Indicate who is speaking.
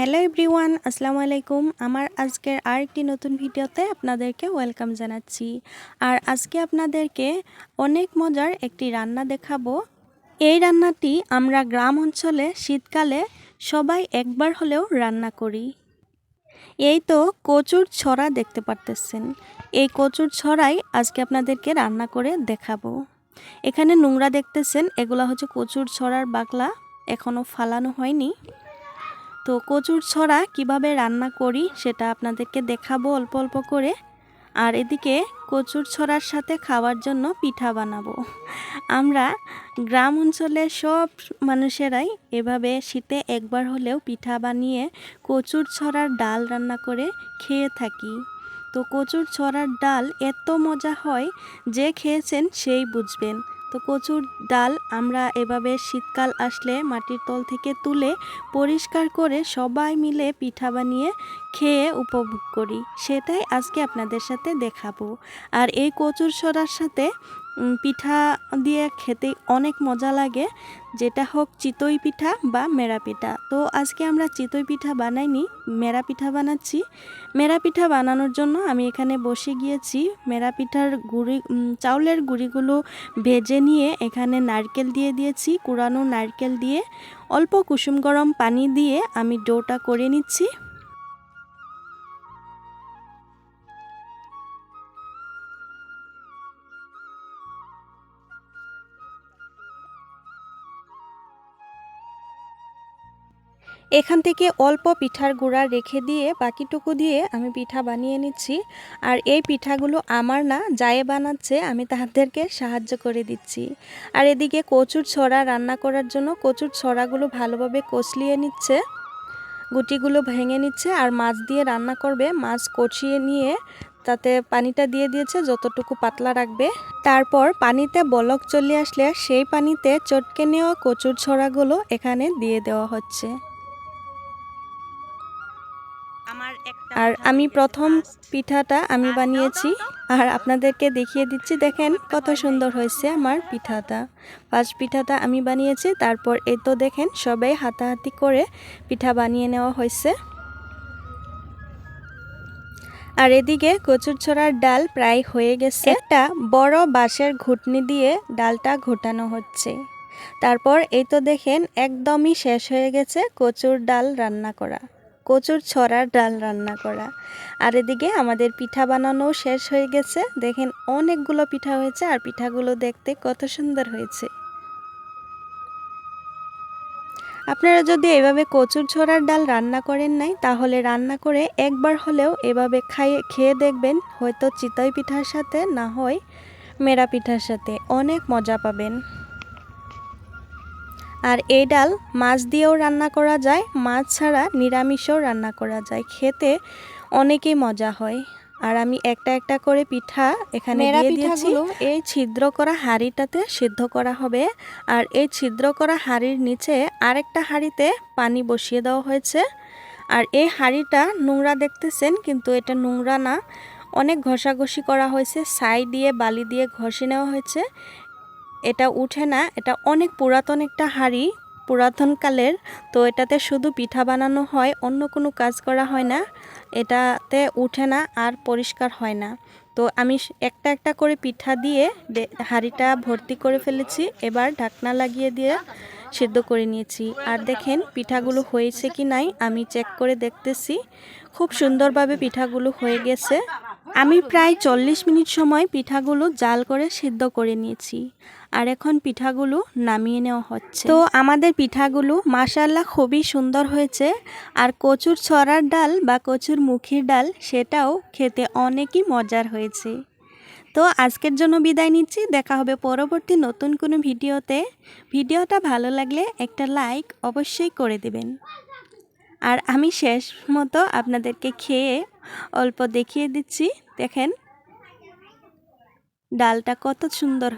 Speaker 1: Hello everyone আসসালামু আলাইকুম আমার আজকের আরেকটি নতুন ভিডিওতে আপনাদেরকে ওয়েলকাম জানাচ্ছি। আর আজকে আপনাদেরকে অনেক মজার একটি রান্না দেখাবো। এই রান্নাটি আমরা গ্রাম অঞ্চলে শীতকালে সবাই একবার হলেও রান্না করি। এই তো কচুর ছড়া দেখতে পারতেছেন। এই কচুর ছড়াই আজকে আপনাদেরকে রান্না করে দেখাবো। এখানে নোংরা দেখতেছেন, এগুলো হচ্ছে কচুর ছড়ার বাকলা। এখনও ফালানো হয়নি। তো কচুর ছড়া কীভাবে রান্না করি সেটা আপনাদেরকে দেখাবো অল্প অল্প করে। আর এদিকে কচুর ছড়ার সাথে খাওয়ার জন্য পিঠা বানাবো। আমরা গ্রাম অঞ্চলে সব মানুষেরাই এভাবে শীতে একবার হলেও পিঠা বানিয়ে কচুর ছড়ার ডাল রান্না করে খেয়ে থাকি। তো কচুর ছড়ার ডাল এত মজা হয়, যে খেয়েছেন সেই বুঝবেন। তো কচুর ডাল আমরা এভাবে শীতকাল আসলে মাটির তল থেকে তুলে পরিষ্কার করে সবাই মিলে পিঠা বানিয়ে খেয়ে উপভোগ করি। সেটাই আজকে আপনাদের সাথে দেখাবো। আর এই কচুর সরার সাথে পিঠা দিয়ে খেতে অনেক মজা লাগে। যেটা হোক চিতই পিঠা বা মেরা পিঠা। তো আজকে আমরা চিতই পিঠা বানাইনি, মেরা পিঠা বানাচ্ছি। মেরা পিঠা বানানোর জন্য আমি এখানে বসে গিয়েছি। মেরা পিঠার গুড়ি চাউলের গুঁড়িগুলো ভেজে নিয়ে এখানে নারকেল দিয়ে দিয়েছি, কুড়ানো নারকেল দিয়ে। অল্প কুসুম গরম পানি দিয়ে আমি ডোটা করে নিচ্ছি। এখান থেকে অল্প পিঠার গুঁড়া রেখে দিয়ে বাকিটুকু দিয়ে আমি পিঠা বানিয়ে নিচ্ছি। আর এই পিঠাগুলো আমার না যায় বানাচ্ছে, আমি তাদেরকে সাহায্য করে দিচ্ছি। আর এদিকে কচুর ছড়া রান্না করার জন্য কচুর ছড়াগুলো ভালোভাবে কষলিয়ে নিচ্ছে। গুটিগুলো ভেঙে নিচ্ছে আর মাছ দিয়ে রান্না করবে। মাছ কষিয়ে নিয়ে তাতে পানিটা দিয়ে দিয়েছে, যতটুকু পাতলা রাখবে। তারপর পানিতে বলক চলে আসলে সেই পানিতে চটকে নেওয়া কচুর ছড়াগুলো এখানে দিয়ে দেওয়া হচ্ছে। আর আমি প্রথম পিঠাটা আমি বানিয়েছি। আর আপনাদেরকে দেখিয়ে দিচ্ছি দেখেন কত সুন্দর হয়েছে আমার পিঠাটা। ফার্স্ট পিঠাটা আমি বানিয়েছি তারপর এই তো দেখেন সবাই হাতাহাতি করে পিঠা বানিয়ে নেওয়া হয়েছে। আর এদিকে কচুর ছড়ার ডাল প্রায় হয়ে গেছে। একটা বড় বাঁশের ঘুটনি দিয়ে ডালটা ঘোটানো হচ্ছে। তারপর এই তো দেখেন একদমই শেষ হয়ে গেছে কচুর ডাল রান্না করা। কচুর ছড়ার ডাল রান্না করা। আর এদিকে আমাদের পিঠা বানানো শেষ হয়ে গেছে। দেখেন অনেকগুলো পিঠা হয়েছে আর পিঠাগুলো দেখতে কত সুন্দর হয়েছে। আপনারা যদি এভাবে কচুর ছড়ার ডাল রান্না করেন নাই, তাহলে রান্না করে একবার হলেও এভাবে খাইয়ে খেয়ে দেখবেন হয়তো চিতই পিঠার সাথে না হয় মেরা পিঠার সাথে। অনেক মজা পাবেন। আর এই ডাল মাছ দিয়েও রান্না করা যায় মাছ ছাড়া নিরামিষও রান্না করা যায়। খেতে অনেকই মজা হয়। আর আমি একটা একটা করে পিঠা এখানে দিয়ে দিয়েছি। এই ছিদ্র করা হাঁড়িটাতে সিদ্ধ করা হবে। আর এই ছিদ্র করা হাঁড়ির নিচে আরেকটা হাঁড়িতে পানি বসিয়ে দেওয়া হয়েছে। আর এই হাঁড়িটা নোংরা দেখতেছেন কিন্তু এটা নোংরা না। অনেক ঘষাঘষি করা হয়েছে ছাই দিয়ে বালি দিয়ে ঘষে নেওয়া হয়েছে। এটা উঠে না, এটা অনেক পুরাতন একটা হাঁড়ি পুরাতনকালের তো এটাতে শুধু পিঠা বানানো হয়, অন্য কোনো কাজ করা হয় না। এটাতে উঠে না আর পরিষ্কার হয় না। তো আমি একটা একটা করে পিঠা দিয়ে হাঁড়িটা ভর্তি করে ফেলেছি। এবার ঢাকনা লাগিয়ে দিয়ে সিদ্ধ করে নিয়েছি। আর দেখেন পিঠাগুলো হয়েছে কি নাই, আমি চেক করে দেখতেছি। খুব সুন্দরভাবে পিঠাগুলো হয়ে গেছে। আমি প্রায় চল্লিশ মিনিট সময় পিঠাগুলো জাল করে সিদ্ধ করে নিয়েছি। আর এখন পিঠাগুলো নামিয়ে নেওয়া হচ্ছে। তো আমাদের পিঠাগুলো মাসাল্লাহ খুবই সুন্দর হয়েছে। আর কচুর ছড়ার ডাল বা কচুর মুখির ডাল সেটাও খেতে অনেকই মজার হয়েছে। তো আজকের জন্য বিদায় নিচ্ছি। দেখা হবে পরবর্তী নতুন কোনো ভিডিওতে। ভিডিওটা ভালো লাগলে একটা লাইক অবশ্যই করে দেবেন। আর আমি শেষ মতো আপনাদেরকে খেয়ে অল্প দেখিয়ে দিচ্ছি। দেখেন ডালটা কত সুন্দর